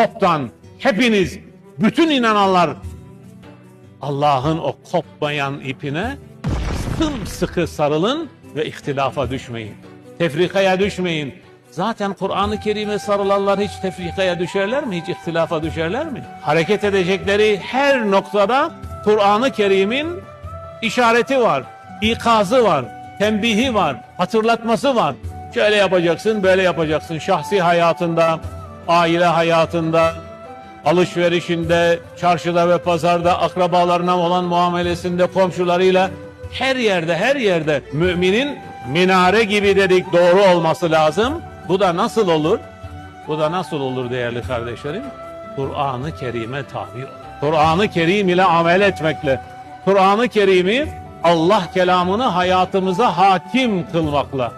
toptan hepiniz, bütün inananlar Allah'ın o kopmayan ipine sımsıkı sarılın ve ihtilafa düşmeyin. Tefrikaya düşmeyin. Zaten Kur'an-ı Kerim'e sarılanlar hiç tefrikaya düşerler mi? Hiç ihtilafa düşerler mi? Hareket edecekleri her noktada Kur'an-ı Kerim'in işareti var, ikazı var, tembihi var, hatırlatması var. Şöyle yapacaksın, böyle yapacaksın. Şahsi hayatında, aile hayatında, alışverişinde, çarşıda ve pazarda, akrabalarına olan muamelesinde, komşularıyla her yerde, her yerde müminin minare gibi dedik doğru olması lazım. Bu da nasıl olur? Bu da nasıl olur değerli kardeşlerim? Kur'an-ı Kerim'e tabi ol. Kur'an-ı Kerim ile amel etmekle, Kur'an-ı Kerim'i Allah kelamını hayatımıza hakim kılmakla.